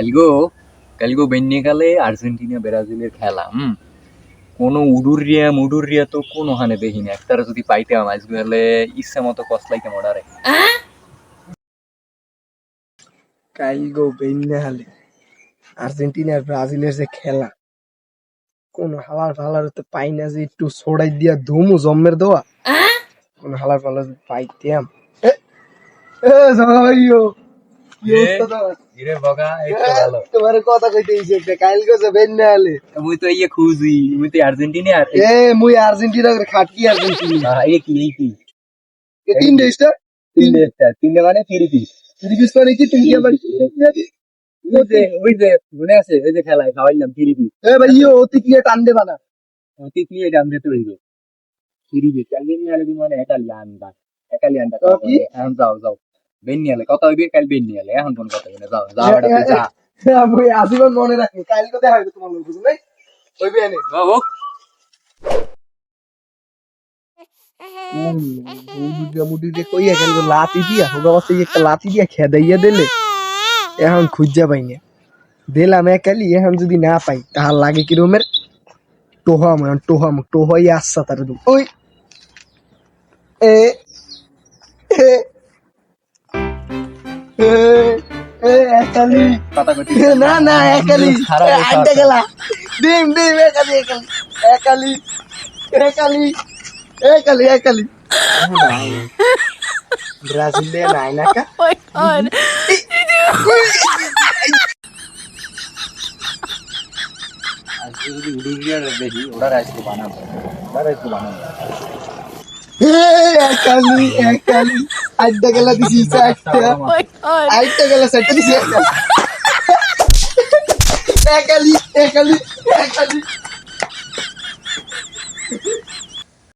কালগো কালগো বেন্যকালে Argentina ব্রাজিলের খেলা হুম? কোনো উডুরিয়া মুডুরিয়া তো কোনো হানে দেখি না একটারা যদি পাইতাম আজকে হলে ইচ্ছা মতো কসলাইতে মডারে কাইল গো বেন্যা হালে আর্জেন্টিনা আর ব্রাজিলের যে খেলা কোন হালার ফালার তো পাই না যে একটু সোড়াই দিয়া ধুমু জম্মের দেওয়া কোন হালার ফালার যদি পাইতাম এ, এ, তোমার? বগা এই ভালো। তোমার কথা কইতে ইছে একটা। কাইল গো যে বেন্যা হালে মুই তো ইয়ে খুঁজি। মুই তো আর্জেন্টিনা আর এ মুই আর্জেন্টিনা করে খাটকি আর্জেন্টিনা। আহ, এই কি এই কি? এ তিন দেশটা তিনটে তিনটে মানে থ্রি পিস। ত্রিশ মানে কি? তুমি আবার ওই যে ওই যে মনে আছে? ওই যে খেলায় খাওয়াইলাম থ্রি পিস। এ ভাই ইয়ে অতি কি টান দে বানা অতি কি এটা আমরা তো হইব? Three piece. নিয়ে আলে মানে? একালিয়ানটা একালিয়ানটা তো কি? এখন যাও যাও। বেন্নিয়ালে কথা হইবে কাল বেন্নিয়ালে এখন কোন কথা হইবে যাও যাও এটা যা মুই আজীবন মনে রাখি কাইল তো দেখা হইবে তোমার লোক বুঝো নাই হইবে এনে দিলে এখন খুঁজা পাই না দিলাম একালি এখন যদি না পাই তাহার লাগে কি রুমের টোহাম টোহাম টোহাই আসছা তার ওই এ একালি। না না একালি। আইটা গেলা ডিম ডিম একালি একালি। একালি একালি একালি একালি। নাই না কা? উডুরিয়ার দেখি ওরা আজকে বানাবো। ওরা আজকে বানাবো। একালি একালি। আইটা গেলা দিছি একটা আইটা গেলা সেটা দিছি একটা। একালি একালি একালি।